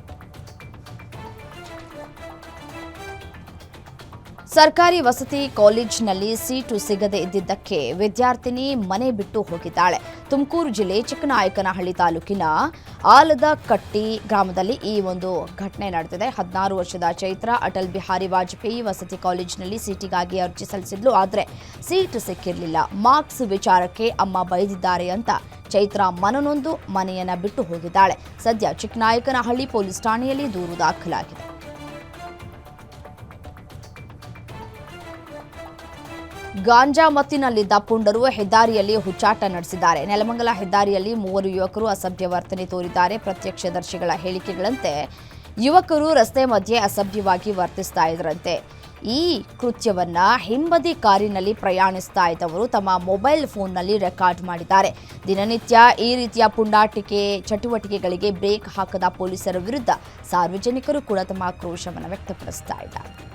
ಸರ್ಕಾರಿ ವಸತಿ ಕಾಲೇಜಿನಲ್ಲಿ ಸೀಟು ಸಿಗದೆ ಇದ್ದಿದ್ದಕ್ಕೆ ವಿದ್ಯಾರ್ಥಿನಿ ಮನೆ ಬಿಟ್ಟು ಹೋಗಿದ್ದಾಳೆ. ತುಮಕೂರು ಜಿಲ್ಲೆ ಚಿಕ್ಕನಾಯಕನಹಳ್ಳಿ ತಾಲೂಕಿನ ಆಲದ ಕಟ್ಟಿ ಗ್ರಾಮದಲ್ಲಿ ಈ ಒಂದು ಘಟನೆ ನಡೆದಿದೆ. ಹದಿನಾರು ವರ್ಷದ ಚೈತ್ರ, ಅಟಲ್ ಬಿಹಾರಿ ವಾಜಪೇಯಿ ವಸತಿ ಕಾಲೇಜಿನಲ್ಲಿ ಸೀಟಿಗಾಗಿ ಅರ್ಜಿ ಸಲ್ಲಿಸಿದ್ಲು. ಆದರೆ ಸೀಟು ಸಿಕ್ಕಿರಲಿಲ್ಲ. ಮಾರ್ಕ್ಸ್ ವಿಚಾರಕ್ಕೆ ಅಮ್ಮ ಬೈದಿದ್ದಾರೆ ಅಂತ ಚೈತ್ರ ಮನನೊಂದು ಮನೆಯನ್ನ ಬಿಟ್ಟು ಹೋಗಿದ್ದಾಳೆ. ಸದ್ಯ ಚಿಕ್ಕನಾಯಕನಹಳ್ಳಿ ಪೊಲೀಸ್ ಠಾಣೆಯಲ್ಲಿ ದೂರು ದಾಖಲಾಗಿದೆ. ಗಾಂಜಾ ಮತ್ತಿನಲ್ಲಿದ್ದ ಪುಂಡರು ಹೆದ್ದಾರಿಯಲ್ಲಿ ಹುಚ್ಚಾಟ ನಡೆಸಿದ್ದಾರೆ. ನೆಲಮಂಗಲ ಹೆದ್ದಾರಿಯಲ್ಲಿ ಮೂವರು ಯುವಕರು ಅಸಭ್ಯ ವರ್ತನೆ ತೋರಿದ್ದಾರೆ. ಪ್ರತ್ಯಕ್ಷದರ್ಶಿಗಳ ಹೇಳಿಕೆಗಳಂತೆ ಯುವಕರು ರಸ್ತೆ ಮಧ್ಯೆ ಅಸಭ್ಯವಾಗಿ ವರ್ತಿಸ್ತಾ ಇದ್ರಂತೆ. ಈ ಕೃತ್ಯವನ್ನ ಹಿಂಬದಿ ಕಾರಿನಲ್ಲಿ ಪ್ರಯಾಣಿಸ್ತಾ ಇದ್ದವರು ತಮ್ಮ ಮೊಬೈಲ್ ಫೋನ್ನಲ್ಲಿ ರೆಕಾರ್ಡ್ ಮಾಡಿದ್ದಾರೆ. ದಿನನಿತ್ಯ ಈ ರೀತಿಯ ಪುಂಡಾಟಿಕೆ ಚಟುವಟಿಕೆಗಳಿಗೆ ಬ್ರೇಕ್ ಹಾಕದ ಪೊಲೀಸರ ವಿರುದ್ಧ ಸಾರ್ವಜನಿಕರು ಕೂಡ ತಮ್ಮ ಆಕ್ರೋಶವನ್ನು ವ್ಯಕ್ತಪಡಿಸ್ತಾ ಇದ್ದಾರೆ.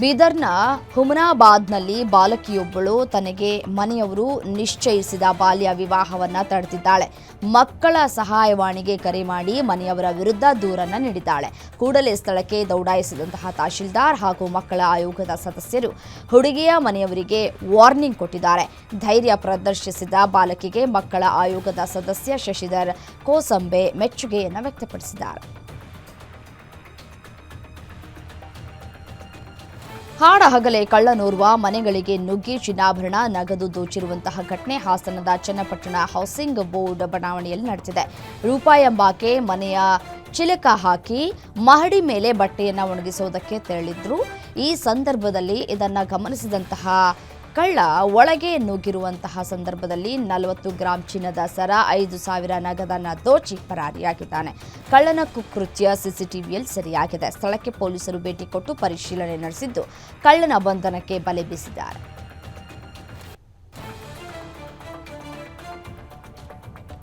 ಬೀದರ್ನ ಹುಮನಾಬಾದ್ನಲ್ಲಿ ಬಾಲಕಿಯೊಬ್ಬಳು ತನಗೆ ಮನೆಯವರು ನಿಶ್ಚಯಿಸಿದ ಬಾಲ್ಯ ವಿವಾಹವನ್ನ ತಡೆದಿದ್ದಾಳೆ ಮಕ್ಕಳ ಸಹಾಯವಾಣಿಗೆ ಕರೆ ಮಾಡಿ ಮನೆಯವರ ವಿರುದ್ಧ ದೂರನ್ನ ನೀಡಿದ್ದಾಳೆ. ಕೂಡಲೇ ಸ್ಥಳಕ್ಕೆ ದೌಡಾಯಿಸಿದಂತಹ ತಹಶೀಲ್ದಾರ್ ಹಾಗೂ ಮಕ್ಕಳ ಆಯೋಗದ ಸದಸ್ಯರು ಹುಡುಗಿಯ ಮನೆಯವರಿಗೆ ವಾರ್ನಿಂಗ್ ಕೊಟ್ಟಿದ್ದಾರೆ. ಧೈರ್ಯ ಪ್ರದರ್ಶಿಸಿದ ಬಾಲಕಿಗೆ ಮಕ್ಕಳ ಆಯೋಗದ ಸದಸ್ಯ ಶಶಿಧರ್ ಕೋಸಂಬೆ ಮೆಚ್ಚುಗೆಯನ್ನು ವ್ಯಕ್ತಪಡಿಸಿದ್ದಾರೆ. ಹಾಡ ಹಗಲೇ ಕಳ್ಳನೋರ್ವ ಮನೆಗಳಿಗೆ ನುಗ್ಗಿ ಚಿನ್ನಾಭರಣ, ನಗದು ದೋಚಿರುವಂತಹ ಘಟನೆ ಹಾಸನದ ಚನ್ನಪಟ್ಟಣ ಹೌಸಿಂಗ್ ಬೋರ್ಡ್ ಬಡಾವಣೆಯಲ್ಲಿ ನಡೆದಿದೆ. ರೂಪಾಯಿ ಎಂಬಾಕೆ ಮನೆಯ ಚಿಲಕ ಹಾಕಿ ಮಹಡಿ ಮೇಲೆ ಬಟ್ಟೆಯನ್ನು ಒಣಗಿಸುವುದಕ್ಕೆ ತೆರಳಿದ್ರು. ಈ ಸಂದರ್ಭದಲ್ಲಿ ಇದನ್ನು ಗಮನಿಸಿದಂತಹ ಕಳ್ಳ ಒಳಗೆ ನುಗ್ಗಿರುವಂತಹ ಸಂದರ್ಭದಲ್ಲಿ ನಲವತ್ತು ಗ್ರಾಂ ಚಿನ್ನದ ಸರ, ಐದು ಸಾವಿರ ನಗದನ್ನ ದೋಚಿ ಪರಾರಿಯಾಗಿದ್ದಾನೆ. ಕಳ್ಳನ ಕುಕೃತ್ಯ ಸಿಸಿಟಿವಿಯಲ್ಲಿ ಸರಿಯಾಗಿದೆ. ಸ್ಥಳಕ್ಕೆ ಪೊಲೀಸರು ಭೇಟಿ ಕೊಟ್ಟು ಪರಿಶೀಲನೆ ನಡೆಸಿದ್ದು ಕಳ್ಳನ ಬಂಧನಕ್ಕೆ ಬಲೆ ಬೀಸಿದ್ದಾರೆ.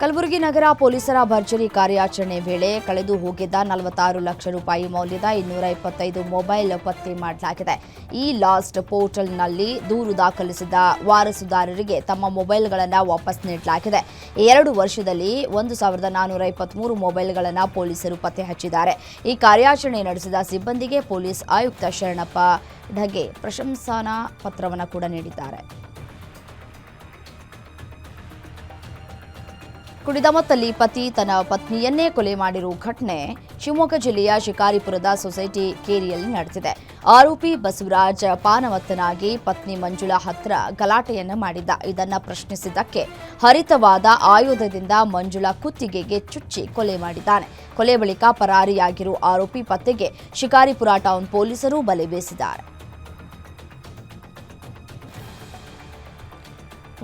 ಕಲಬುರಗಿ ನಗರ ಪೊಲೀಸರ ಭರ್ಜರಿ ಕಾರ್ಯಾಚರಣೆ ವೇಳೆ ಕಳೆದು ಹೋಗಿದ್ದ ನಲವತ್ತಾರು ಲಕ್ಷ ರೂಪಾಯಿ ಮೌಲ್ಯದ ಇನ್ನೂರ ಇಪ್ಪತ್ತೈದು ಮೊಬೈಲ್ ಪತ್ತೆ ಮಾಡಲಾಗಿದೆ. ಈ ಲಾಸ್ಟ್ ಪೋರ್ಟಲ್ನಲ್ಲಿ ದೂರು ದಾಖಲಿಸಿದ ವಾರಸುದಾರರಿಗೆ ತಮ್ಮ ಮೊಬೈಲ್ಗಳನ್ನು ವಾಪಸ್ ನೀಡಲಾಗಿದೆ. ಎರಡು ವರ್ಷದಲ್ಲಿ ಒಂದು ಸಾವಿರದ ನಾನ್ನೂರ ಇಪ್ಪತ್ತ್ಮೂರು ಮೊಬೈಲ್ಗಳನ್ನು ಪೊಲೀಸರು ಪತ್ತೆ ಹಚ್ಚಿದ್ದಾರೆ. ಈ ಕಾರ್ಯಾಚರಣೆ ನಡೆಸಿದ ಸಿಬ್ಬಂದಿಗೆ ಪೊಲೀಸ್ ಆಯುಕ್ತ ಶರಣಪ್ಪ ಢಗೆ ಪ್ರಶಂಸನಾ ಪತ್ರವನ್ನು ಕೂಡ ನೀಡಿದ್ದಾರೆ. ಕುಡಿದ ಮತ್ತಲ್ಲಿ ಪತಿ ತನ್ನ ಪತ್ನಿಯನ್ನೇ ಕೊಲೆ ಮಾಡಿರುವ ಘಟನೆ ಶಿವಮೊಗ್ಗ ಜಿಲ್ಲೆಯ ಶಿಕಾರಿಪುರದ ಸೊಸೈಟಿ ಕೇರಿಯಲ್ಲಿ ನಡೆದಿದೆ. ಆರೋಪಿ ಬಸವರಾಜ್ ಪಾನವತ್ತನಾಗಿ ಪತ್ನಿ ಮಂಜುಳಾ ಹತ್ರ ಗಲಾಟೆಯನ್ನು ಮಾಡಿದ್ದ. ಇದನ್ನು ಪ್ರಶ್ನಿಸಿದ್ದಕ್ಕೆ ಹರಿತವಾದ ಆಯುಧದಿಂದ ಮಂಜುಳಾ ಕುತ್ತಿಗೆಗೆ ಚುಚ್ಚಿ ಕೊಲೆ ಮಾಡಿದ್ದಾನೆ. ಕೊಲೆ ಬಳಿಕ ಪರಾರಿಯಾಗಿರುವ ಆರೋಪಿ ಪತ್ತೆಗೆ ಶಿಕಾರಿಪುರ ಟೌನ್ ಪೊಲೀಸರು ಬಲೆ ಬೀಸಿದ್ದಾರೆ.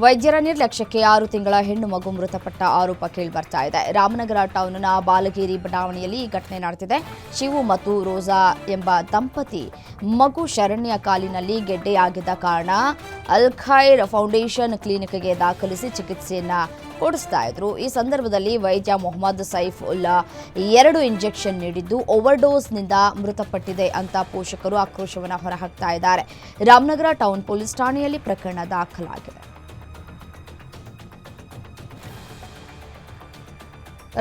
ವೈದ್ಯರ ನಿರ್ಲಕ್ಷ್ಯಕ್ಕೆ ಆರು ತಿಂಗಳ ಹೆಣ್ಣು ಮಗು ಮೃತಪಟ್ಟ ಆರೋಪ ಕೇಳಿಬರ್ತಾ ಇದೆ. ರಾಮನಗರ ಟೌನ್ನ ಬಾಲಗಿರಿ ಬಡಾವಣೆಯಲ್ಲಿ ಈ ಘಟನೆ ನಡೆದಿದೆ. ಶಿವು ಮತ್ತು ರೋಜಾ ಎಂಬ ದಂಪತಿ ಮಗು ಶರಣ್ಯ ಕಾಲಿನಲ್ಲಿ ಗೆಡ್ಡೆಯಾಗಿದ್ದ ಕಾರಣ ಅಲ್ಖೈರ್ ಫೌಂಡೇಶನ್ ಕ್ಲಿನಿಕ್ಗೆ ದಾಖಲಿಸಿ ಚಿಕಿತ್ಸೆಯನ್ನ ಕೊಡಿಸ್ತಾ ಇದ್ರು. ಈ ಸಂದರ್ಭದಲ್ಲಿ ವೈದ್ಯ ಮೊಹಮ್ಮದ್ ಸೈಫ್ ಉಲ್ಲಾ ಎರಡು ಇಂಜೆಕ್ಷನ್ ನೀಡಿದ್ದು, ಓವರ್ಡೋಸ್ನಿಂದ ಮೃತಪಟ್ಟಿದೆ ಅಂತ ಪೋಷಕರು ಆಕ್ರೋಶವನ್ನು ಹೊರಹಾಕ್ತಾ ಇದ್ದಾರೆ. ರಾಮನಗರ ಟೌನ್ ಪೊಲೀಸ್ ಠಾಣೆಯಲ್ಲಿ ಪ್ರಕರಣ ದಾಖಲಾಗಿದೆ.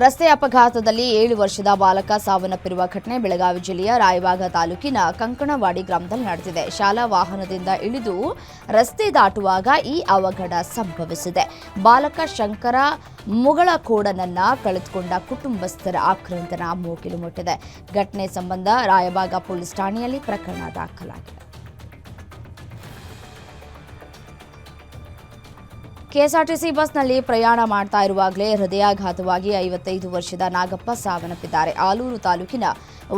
ರಸ್ತೆ ಅಪಘಾತದಲ್ಲಿ ಏಳು ವರ್ಷದ ಬಾಲಕ ಸಾವನ್ನಪ್ಪಿರುವ ಘಟನೆ ಬೆಳಗಾವಿ ಜಿಲ್ಲೆಯ ರಾಯಬಾಗ ತಾಲೂಕಿನ ಕಂಕಣವಾಡಿ ಗ್ರಾಮದಲ್ಲಿ ನಡೆದಿದೆ. ಶಾಲಾ ವಾಹನದಿಂದ ಇಳಿದು ರಸ್ತೆ ದಾಟುವಾಗ ಈ ಅವಘಡ ಸಂಭವಿಸಿದೆ. ಬಾಲಕ ಶಂಕರ ಮುಗಳ ಕೋಡನನ್ನ ಕಳೆದುಕೊಂಡ ಕುಟುಂಬಸ್ಥರ ಆಕ್ರಂದನ ಮೂಗಿಲು ಮುಟ್ಟಿದೆ. ಘಟನೆ ಸಂಬಂಧ ರಾಯಬಾಗ ಪೊಲೀಸ್ ಠಾಣೆಯಲ್ಲಿ ಪ್ರಕರಣ ದಾಖಲಾಗಿದೆ. ಕೆಎಸ್ಆರ್ಟಿಸಿ ಬಸ್ನಲ್ಲಿ ಪ್ರಯಾಣ ಮಾಡ್ತಾ ಇರುವಾಗಲೇ ಹೃದಯಾಘಾತವಾಗಿ ಐವತ್ತೈದು ವರ್ಷದ ನಾಗಪ್ಪ ಸಾವನ್ನಪ್ಪಿದ್ದಾರೆ. ಆಲೂರು ತಾಲೂಕಿನ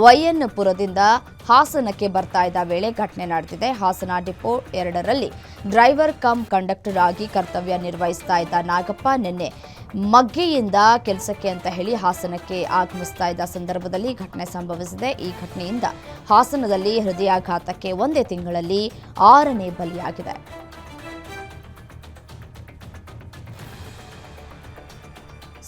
ವೈಎನ್ಪುರದಿಂದ ಹಾಸನಕ್ಕೆ ಬರ್ತಾ ಇದ್ದ ವೇಳೆ ಘಟನೆ ನಡೆದಿದೆ. ಹಾಸನ ಡಿಪೋ ಎರಡರಲ್ಲಿ ಡ್ರೈವರ್ ಕಮ್ ಕಂಡಕ್ಟರ್ ಆಗಿ ಕರ್ತವ್ಯ ನಿರ್ವಹಿಸ್ತಾ ಇದ್ದ ನಾಗಪ್ಪ ನಿನ್ನೆ ಮಗ್ಗೆಯಿಂದ ಕೆಲಸಕ್ಕೆ ಅಂತ ಹೇಳಿ ಹಾಸನಕ್ಕೆ ಆಗಮಿಸ್ತಾ ಇದ್ದ ಸಂದರ್ಭದಲ್ಲಿ ಘಟನೆ ಸಂಭವಿಸಿದೆ. ಈ ಘಟನೆಯಿಂದ ಹಾಸನದಲ್ಲಿ ಹೃದಯಾಘಾತಕ್ಕೆ ಒಂದೇ ತಿಂಗಳಲ್ಲಿ ಆರನೇ ಬಲಿಯಾಗಿದೆ.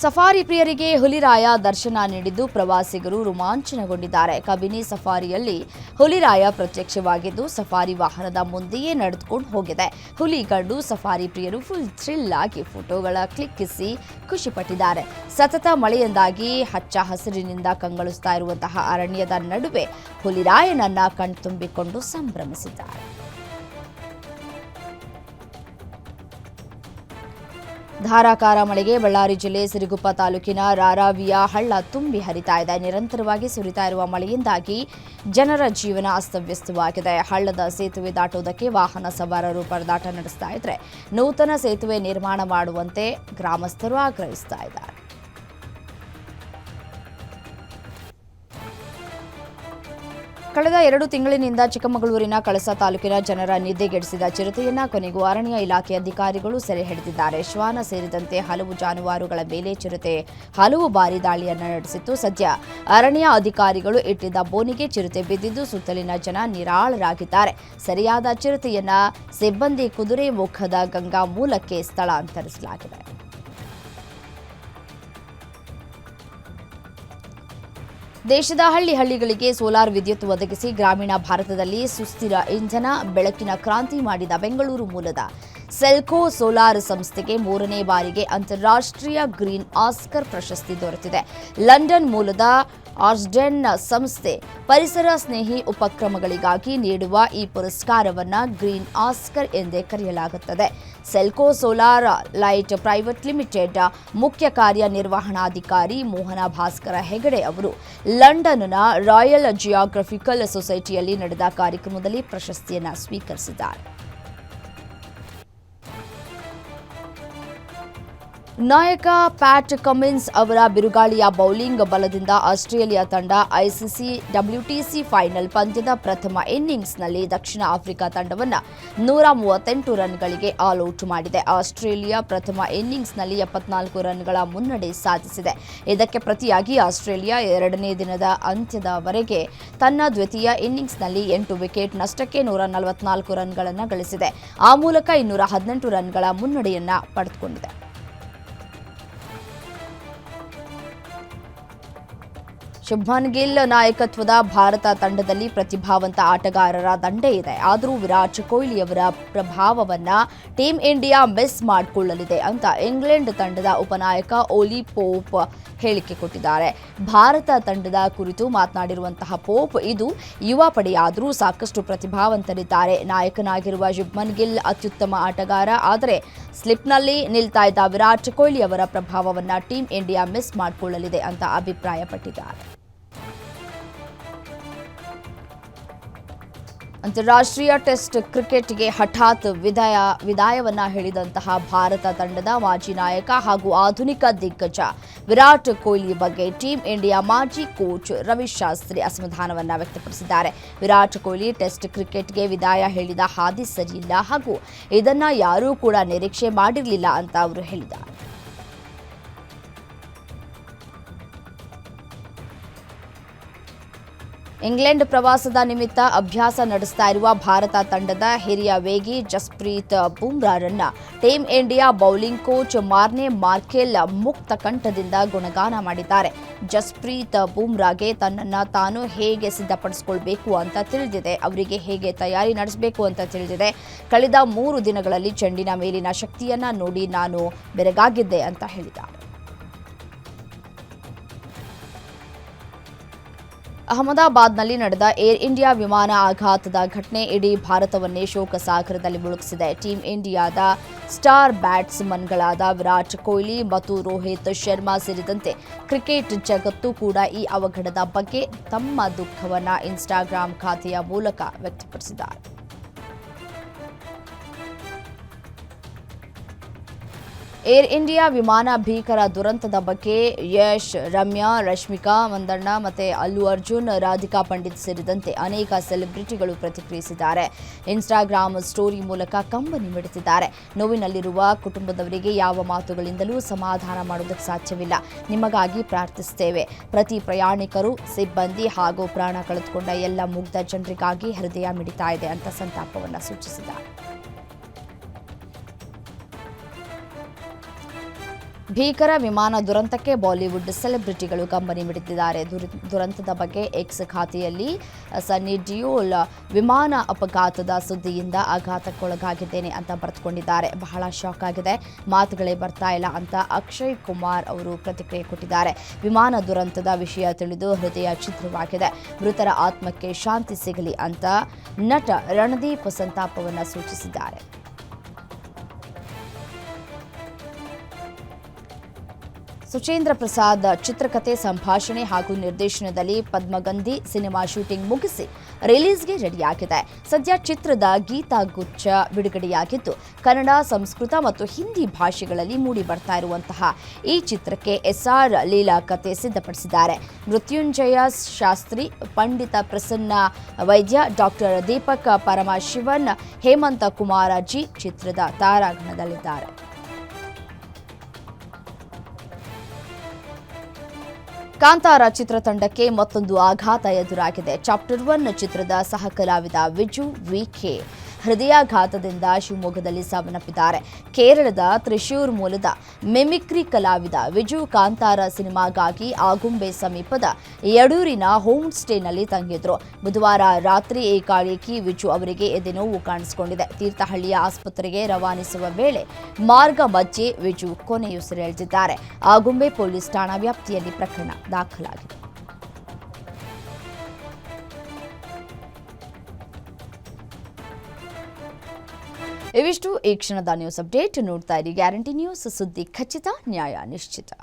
ಸಫಾರಿ ಪ್ರಿಯರಿಗೆ ಹುಲಿರಾಯ ದರ್ಶನ ನೀಡಿದ್ದು ಪ್ರವಾಸಿಗರು ರೋಮಾಂಚನಗೊಂಡಿದ್ದಾರೆ. ಕಬಿನಿ ಸಫಾರಿಯಲ್ಲಿ ಹುಲಿರಾಯ ಪ್ರತ್ಯಕ್ಷವಾಗಿದ್ದು ಸಫಾರಿ ವಾಹನದ ಮುಂದೆಯೇ ನಡೆದುಕೊಂಡು ಹೋಗಿದೆ. ಹುಲಿ ಕಂಡು ಸಫಾರಿ ಪ್ರಿಯರು ಫುಲ್ ಥ್ರಿಲ್ ಆಗಿ ಫೋಟೋಗಳ ಕ್ಲಿಕ್ಕಿಸಿ ಖುಷಿಪಟ್ಟಿದ್ದಾರೆ ಸತತ ಮಳೆಯಿಂದಾಗಿ ಹಚ್ಚ ಹಸಿರಿನಿಂದ ಕಂಗೊಳಿಸ್ತಾ ಇರುವಂತಹ ಅರಣ್ಯದ ನಡುವೆ ಹುಲಿರಾಯನನ್ನ ಕಣ್ತುಂಬಿಕೊಂಡು ಸಂಭ್ರಮಿಸಿದ್ದಾರೆ. ಧಾರಾಕಾರ ಮಳೆಗೆ ಬಳ್ಳಾರಿ ಜಿಲ್ಲೆ ಸಿರಿಗುಪ್ಪ ತಾಲೂಕಿನ ರಾರಾವಿಯ ಹಳ್ಳ ತುಂಬಿ ಹರಿತಾ ಇದೆ. ನಿರಂತರವಾಗಿ ಸುರಿತಾ ಇರುವ ಮಳೆಯಿಂದಾಗಿ ಜನರ ಜೀವನ ಅಸ್ತವ್ಯಸ್ತವಾಗಿದೆ. ಹಳ್ಳದ ಸೇತುವೆ ದಾಟುವುದಕ್ಕೆ ವಾಹನ ಸವಾರರು ಪರದಾಟ ನಡೆಸ್ತಾ ಇದ್ರೆ ನೂತನ ಸೇತುವೆ ನಿರ್ಮಾಣ ಮಾಡುವಂತೆ ಗ್ರಾಮಸ್ಥರು ಆಗ್ರಹಿಸ್ತಾ ಇದ್ದಾರೆ. ಕಳೆದ ಎರಡು ತಿಂಗಳಿನಿಂದ ಚಿಕ್ಕಮಗಳೂರಿನ ಕಳಸ ತಾಲೂಕಿನ ಜನರ ನಿದ್ದೆಗೆಡಿಸಿದ ಚಿರತೆಯನ್ನ ಕೊನೆಗೂ ಅರಣ್ಯ ಇಲಾಖೆ ಅಧಿಕಾರಿಗಳು ಸೆರೆ ಹಿಡಿದಿದ್ದಾರೆ. ಶ್ವಾನ ಸೇರಿದಂತೆ ಹಲವು ಜಾನುವಾರುಗಳ ಮೇಲೆ ಚಿರತೆ, ಹಲವು ಬಾರಿ ದಾಳಿಯನ್ನು ನಡೆಸಿತ್ತು. ಸದ್ಯ ಅರಣ್ಯ ಅಧಿಕಾರಿಗಳು ಇಟ್ಟಿದ್ದ ಬೋನಿಗೆ ಚಿರತೆ ಬಿದ್ದಿದ್ದು ಸುತ್ತಲಿನ ಜನ ನಿರಾಳರಾಗಿದ್ದಾರೆ. ಸರಿಯಾದ ಚಿರತೆಯನ್ನ ಸಿಬ್ಬಂದಿ ಕುದುರೆ ಮುಖದ ಗಂಗಾ ಮೂಲಕ್ಕೆ ಸ್ಥಳಾಂತರಿಸಲಾಗಿದೆ. ದೇಶದ ಹಳ್ಳಿ ಹಳ್ಳಿಗಳಿಗೆ ಸೋಲಾರ್ ವಿದ್ಯುತ್ ಒದಗಿಸಿ ಗ್ರಾಮೀಣ ಭಾರತದಲ್ಲಿ ಸುಸ್ಥಿರ ಇಂಧನ ಬೆಳಕಿನ ಕ್ರಾಂತಿ ಮಾಡಿದ ಬೆಂಗಳೂರು ಮೂಲದ ಸೆಲ್ಕೋ ಸೋಲಾರ್ ಸಂಸ್ಥೆಗೆ ಮೂರನೇ ಬಾರಿಗೆ ಅಂತಾರಾಷ್ಟ್ರೀಯ ಗ್ರೀನ್ ಆಸ್ಕರ್ ಪ್ರಶಸ್ತಿ ದೊರೆತಿದೆ. ಲಂಡನ್ ಮೂಲದ ಆರ್ಸ್ಡೆನ್ ಸಂಸ್ಥೆ ಪರಿಸರ ಸ್ನೇಹಿ ಉಪಕ್ರಮಗಳಿಗಾಗಿ ನೀಡುವ ಈ ಪುರಸ್ಕಾರವನ್ನು ಗ್ರೀನ್ ಆಸ್ಕರ್ ಎಂದೇ ಕರೆಯಲಾಗುತ್ತದೆ. Selco solar light private limited ಮುಖ್ಯ ಕಾರ್ಯನಿರ್ವಹಣಾಧಿಕಾರಿ ಮೋಹನ ಭಾಸ್ಕರ ಹೆಗಡೆ ಅವರು ಲಂಡನ್ನ ರಾಯಲ್ ಜಿಯೋಗ್ರಫಿಕಲ್ ಸೊಸೈಟಿಯಲ್ಲಿ ನಡೆದ ಕಾರ್ಯಕ್ರಮದಲ್ಲಿ ಪ್ರಶಸ್ತಿಯನ್ನು ಸ್ವೀಕರಿಸಿದ್ದಾರೆ. ನಾಯಕ ಪ್ಯಾಟ್ ಕಮಿನ್ಸ್ ಅವರ ಬಿರುಗಾಳಿಯ ಬೌಲಿಂಗ್ ಬಲದಿಂದ ಆಸ್ಟ್ರೇಲಿಯಾ ತಂಡ ಐಸಿಸಿ ಡಬ್ಲ್ಯೂಟಿಸಿ ಫೈನಲ್ ಪಂದ್ಯದ ಪ್ರಥಮ ಇನ್ನಿಂಗ್ಸ್ನಲ್ಲಿ ದಕ್ಷಿಣ ಆಫ್ರಿಕಾ ತಂಡವನ್ನು ನೂರ ಮೂವತ್ತೆಂಟು ರನ್ಗಳಿಗೆ ಆಲ್ ಔಟ್ ಮಾಡಿದೆ. ಆಸ್ಟ್ರೇಲಿಯಾ ಪ್ರಥಮ ಇನ್ನಿಂಗ್ಸ್ನಲ್ಲಿ ಎಪ್ಪತ್ನಾಲ್ಕು ರನ್ಗಳ ಮುನ್ನಡೆ ಸಾಧಿಸಿದೆ. ಇದಕ್ಕೆ ಪ್ರತಿಯಾಗಿ ಆಸ್ಟ್ರೇಲಿಯಾ ಎರಡನೇ ದಿನದ ಅಂತ್ಯದವರೆಗೆ ತನ್ನ ದ್ವಿತೀಯ ಇನ್ನಿಂಗ್ಸ್ನಲ್ಲಿ ಎಂಟು ವಿಕೆಟ್ ನಷ್ಟಕ್ಕೆ ನೂರ ನಲವತ್ನಾಲ್ಕು ರನ್ಗಳನ್ನು ಗಳಿಸಿದೆ. ಆ ಮೂಲಕ ಇನ್ನೂರ ಹದಿನೆಂಟು ರನ್ಗಳ ಮುನ್ನಡೆಯನ್ನು ಪಡೆದುಕೊಂಡಿದೆ. ಶುಭ್ಮನ್ ಗಿಲ್ ನಾಯಕತ್ವದ ಭಾರತ ತಂಡದಲ್ಲಿ ಪ್ರತಿಭಾವಂತ ಆಟಗಾರರ ದಂಡೆ ಇದೆ. ಆದರೂ ವಿರಾಟ್ ಕೊಹ್ಲಿಯವರ ಪ್ರಭಾವವನ್ನ ಟೀಂ ಇಂಡಿಯಾ ಮಿಸ್ ಮಾಡಿಕೊಳ್ಳಲಿದೆ ಅಂತ ಇಂಗ್ಲೆಂಡ್ ತಂಡದ ಉಪನಾಯಕ ಓಲಿ ಪೋಪ್ ಹೇಳಿಕೆ ಕೊಟ್ಟಿದ್ದಾರೆ. ಭಾರತ ತಂಡದ ಕುರಿತು ಮಾತನಾಡಿರುವಂತಹ ಪೋಪ್, ಇದು ಯುವ ಪಡೆಯಾದರೂ ಸಾಕಷ್ಟು ಪ್ರತಿಭಾವಂತರಿದ್ದಾರೆ. ನಾಯಕನಾಗಿರುವ ಶುಭ್ಮನ್ ಗಿಲ್ ಅತ್ಯುತ್ತಮ ಆಟಗಾರ, ಆದರೆ ಸ್ಲಿಪ್ನಲ್ಲಿ ನಿಲ್ತಾ ಇದ್ದ ವಿರಾಟ್ ಕೊಹ್ಲಿ ಅವರ ಪ್ರಭಾವವನ್ನು ಟೀಂ ಇಂಡಿಯಾ ಮಿಸ್ ಮಾಡಿಕೊಳ್ಳಲಿದೆ ಅಂತ ಅಭಿಪ್ರಾಯಪಟ್ಟಿದ್ದಾರೆ. ಅಂತಾರಾಷ್ಟ್ರೀಯ ಟೆಸ್ಟ್ ಕ್ರಿಕೆಟ್ಗೆ ಹಠಾತ್ ವಿದಾಯ, ವಿದಾಯವನ್ನ ಹೇಳಿದಂತಹ ಭಾರತ ತಂಡದ ಮಾಜಿ ನಾಯಕ ಹಾಗೂ ಆಧುನಿಕ ದಿಗ್ಗಜ ವಿರಾಟ್ ಕೊಹ್ಲಿ ಬಗ್ಗೆ ಟೀಂ ಇಂಡಿಯಾ ಮಾಜಿ ಕೋಚ್ ರವಿಶಾಸ್ತ್ರಿ ಅಸಮಾಧಾನವನ್ನ ವ್ಯಕ್ತಪಡಿಸಿದ್ದಾರೆ. ವಿರಾಟ್ ಕೊಹ್ಲಿ ಟೆಸ್ಟ್ ಕ್ರಿಕೆಟ್ಗೆ ವಿದಾಯ ಹೇಳಿದ ಹಾದಿ ಸರಿಯಿಲ್ಲ ಹಾಗೂ ಇದನ್ನ ಯಾರೂ ಕೂಡ ನಿರೀಕ್ಷೆ ಮಾಡಿರಲಿಲ್ಲ ಅಂತ ಅವರು ಹೇಳಿದ್ದಾರೆ. ಇಂಗ್ಲೆಂಡ್ ಪ್ರವಾಸದ ನಿಮಿತ್ತ ಅಭ್ಯಾಸ ನಡೆಸ್ತಾ ಇರುವ ಭಾರತ ತಂಡದ ಹಿರಿಯ ವೇಗಿ Jasprit ಬುಮ್ರಾರನ್ನ team India bowling coach Morne Morkel ಮುಕ್ತ ಕಂಠದಿಂದ ಗುಣಗಾನ ಮಾಡಿದ್ದಾರೆ. ಜಸ್ಪ್ರೀತ್ ಬುಮ್ರಾಗೆ ತನ್ನನ್ನು ತಾನು ಹೇಗೆ ಸಿದ್ಧಪಡಿಸಿಕೊಳ್ಬೇಕು ಅಂತ ತಿಳಿದಿದೆ. ಅವರಿಗೆ ಹೇಗೆ ತಯಾರಿ ನಡೆಸಬೇಕು ಅಂತ ತಿಳಿದಿದೆ. ಕಳೆದ ಮೂರು ದಿನಗಳಲ್ಲಿ ಚೆಂಡಿನ ಮೇಲಿನ ಶಕ್ತಿಯನ್ನು ನೋಡಿ ನಾನು ಬೆರಗಾಗಿದ್ದೆ ಅಂತ ಹೇಳಿದ್ದಾರೆ. ಅಹಮದಾಬಾದ್ನಲ್ಲಿ ನಡೆದ ಏರ್ ಇಂಡಿಯಾ ವಿಮಾನ ಆಘಾತದ ಘಟನೆ ಇಡೀ ಭಾರತವನ್ನೇ ಶೋಕ ಸಾಗರದಲ್ಲಿ ಮುಳುಗಿಸಿದೆ. ಟೀಂ ಇಂಡಿಯಾದ ಸ್ಟಾರ್ ಬ್ಯಾಟ್ಸ್ಮನ್ಗಳಾದ ವಿರಾಟ್ ಕೊಹ್ಲಿ ಮತ್ತು ರೋಹಿತ್ ಶರ್ಮಾ ಸೇರಿದಂತೆ ಕ್ರಿಕೆಟ್ ಜಗತ್ತು ಕೂಡ ಈ ಅವಘಡದ ಬಗ್ಗೆ ತಮ್ಮ ದುಃಖವನ್ನು ಇನ್ಸ್ಟಾಗ್ರಾಂ ಖಾತೆಯ ಮೂಲಕ ವ್ಯಕ್ತಪಡಿಸಿದ್ದಾರೆ. ಏರ್ ಇಂಡಿಯಾ ವಿಮಾನ ಭೀಕರ ದುರಂತದ ಬಗ್ಗೆ ಯಶ್, ರಮ್ಯಾ, ರಶ್ಮಿಕಾ ಮಂದಣ್ಣ ಮತ್ತೆ ಅಲ್ಲು ಅರ್ಜುನ್, ರಾಧಿಕಾ ಪಂಡಿತ್ ಸೇರಿದಂತೆ ಅನೇಕ ಸೆಲೆಬ್ರಿಟಿಗಳು ಪ್ರತಿಕ್ರಿಯಿಸಿದ್ದಾರೆ. ಇನ್ಸ್ಟಾಗ್ರಾಮ್ ಸ್ಟೋರಿ ಮೂಲಕ ಕಂಬನಿ ಮಿಡುತ್ತಿದ್ದಾರೆ ನೋವಿನಲ್ಲಿರುವ ಕುಟುಂಬದವರಿಗೆ ಯಾವ ಮಾತುಗಳಿಂದಲೂ ಸಮಾಧಾನ ಮಾಡುವುದಕ್ಕೆ ಸಾಧ್ಯವಿಲ್ಲ. ನಿಮಗಾಗಿ ಪ್ರಾರ್ಥಿಸುತ್ತೇವೆ. ಪ್ರತಿ ಪ್ರಯಾಣಿಕರು, ಸಿಬ್ಬಂದಿ ಹಾಗೂ ಪ್ರಾಣ ಕಳೆದುಕೊಂಡ ಎಲ್ಲ ಮುಗ್ಧ ಜನರಿಗಾಗಿ ಹೃದಯ ಮಿಡಿತಾ ಇದೆ ಅಂತ ಸಂತಾಪವನ್ನು ಸೂಚಿಸಿದ್ದಾರೆ. ಭೀಕರ ವಿಮಾನ ದುರಂತಕ್ಕೆ ಬಾಲಿವುಡ್ ಸೆಲೆಬ್ರಿಟಿಗಳು ಕಂಬನಿ ಮಿಡಿದಿದ್ದಾರೆ ದುರ- ದುರಂತದ ಬಗ್ಗೆ ಎಕ್ಸ್ ಖಾತೆಯಲ್ಲಿ ಸನ್ನಿ ಡಿಯೋಲ್ ವಿಮಾನ ಅಪಘಾತದ ಸುದ್ದಿಯಿಂದ ಆಘಾತಕ್ಕೊಳಗಾಗಿದ್ದೇನೆ ಅಂತ ಬರೆದುಕೊಂಡಿದ್ದಾರೆ. ಬಹಳ ಶಾಕ್ ಆಗಿದೆ. ಮಾತುಗಳೇ ಬರ್ತಾ ಇಲ್ಲ ಅಂತ ಅಕ್ಷಯ್ ಕುಮಾರ್ ಅವರು ಪ್ರತಿಕ್ರಿಯೆ ಕೊಟ್ಟಿದ್ದಾರೆ. ವಿಮಾನ ದುರಂತದ ವಿಷಯ ತಿಳಿದು ಹೃದಯ ಛಿದ್ರವಾಗಿದೆ. ಮೃತರ ಆತ್ಮಕ್ಕೆ ಶಾಂತಿ ಸಿಗಲಿ ಅಂತ ನಟ ರಣದೀಪ್ ಸಂತಾಪವನ್ನು ಸೂಚಿಸಿದ್ದಾರೆ. ಸುಚೇಂದ್ರ ಪ್ರಸಾದ್ ಚಿತ್ರಕಥೆ ಸಂಭಾಷಣೆ ಹಾಗೂ ನಿರ್ದೇಶನದಲ್ಲಿ ಪದ್ಮಗಂಧಿ ಸಿನಿಮಾ ಶೂಟಿಂಗ್ ಮುಗಿಸಿ ರಿಲೀಸ್ಗೆ ರೆಡಿಯಾಗಿದೆ. ಸದ್ಯ ಚಿತ್ರದ ಗೀತಾ ಗುಚ್ಛ ಬಿಡುಗಡೆಯಾಗಿದ್ದು, ಕನ್ನಡ, ಸಂಸ್ಕೃತ ಮತ್ತು ಹಿಂದಿ ಭಾಷೆಗಳಲ್ಲಿ ಮೂಡಿ ಬರ್ತಾ ಇರುವಂತಹ ಈ ಚಿತ್ರಕ್ಕೆ ಎಸ್ಆರ್ ಲೀಲಾ ಕತೆ ಸಿದ್ಧಪಡಿಸಿದ್ದಾರೆ. ಮೃತ್ಯುಂಜಯ ಶಾಸ್ತ್ರಿ, ಪಂಡಿತ ಪ್ರಸನ್ನ ವೈದ್ಯ, ಡಾಕ್ಟರ್ ದೀಪಕ್ ಪರಮಶಿವನ್, ಹೇಮಂತ ಕುಮಾರಜಿ ಚಿತ್ರದ ತಾರಾಗಣದಲ್ಲಿದ್ದಾರೆ. ಕಾಂತಾರ ಚಿತ್ರತಂಡಕ್ಕೆ ಮತ್ತೊಂದು ಆಘಾತ ಎದುರಾಗಿದೆ. ಚಾಪ್ಟರ್ ಒನ್ ಚಿತ್ರದ ಸಹ ಕಲಾವಿದ ವಿಜು ವಿಕೆ ಹೃದಯಾಘಾತದಿಂದ ಶಿವಮೊಗ್ಗದಲ್ಲಿ ಸಾವನ್ನಪ್ಪಿದ್ದಾರೆ. ಕೇರಳದ ತ್ರಿಶೂರ್ ಮೂಲದ ಮಿಮಿಕ್ರಿ ಕಲಾವಿದ ವಿಜು ಕಾಂತಾರ ಸಿನಿಮಾಗಾಗಿ ಆಗುಂಬೆ ಸಮೀಪದ ಯಡೂರಿನ ಹೋಮ್ ಸ್ಟೇನಲ್ಲಿ ತಂಗಿದ್ರು. ಬುಧವಾರ ರಾತ್ರಿ ಏಕಾಏಕಿ ವಿಜು ಅವರಿಗೆ ಎದೆನೋವು ಕಾಣಿಸಿಕೊಂಡಿದೆ. ತೀರ್ಥಹಳ್ಳಿಯ ಆಸ್ಪತ್ರೆಗೆ ರವಾನಿಸುವ ವೇಳೆ ಮಾರ್ಗ ಮಧ್ಯೆ ವಿಜು ಕೊನೆಯುಸಿರೆಳೆದಿದ್ದಾರೆ. ಆಗುಂಬೆ ಪೊಲೀಸ್ ಠಾಣಾ ವ್ಯಾಪ್ತಿಯಲ್ಲಿ ಪ್ರಕರಣ ದಾಖಲಾಗಿದೆ. ಇವಿಷ್ಟು. ಈ ಕ್ಷಣದ ನ್ಯೂಸ್ ಅಪ್ಡೇಟ್ ನೋಡ್ತಾ ಇರಿ. ಗ್ಯಾರಂಟಿ ನ್ಯೂಸ್ ಸುದ್ದಿ ಖಚಿತ ನ್ಯಾಯ ನಿಶ್ಚಿತ.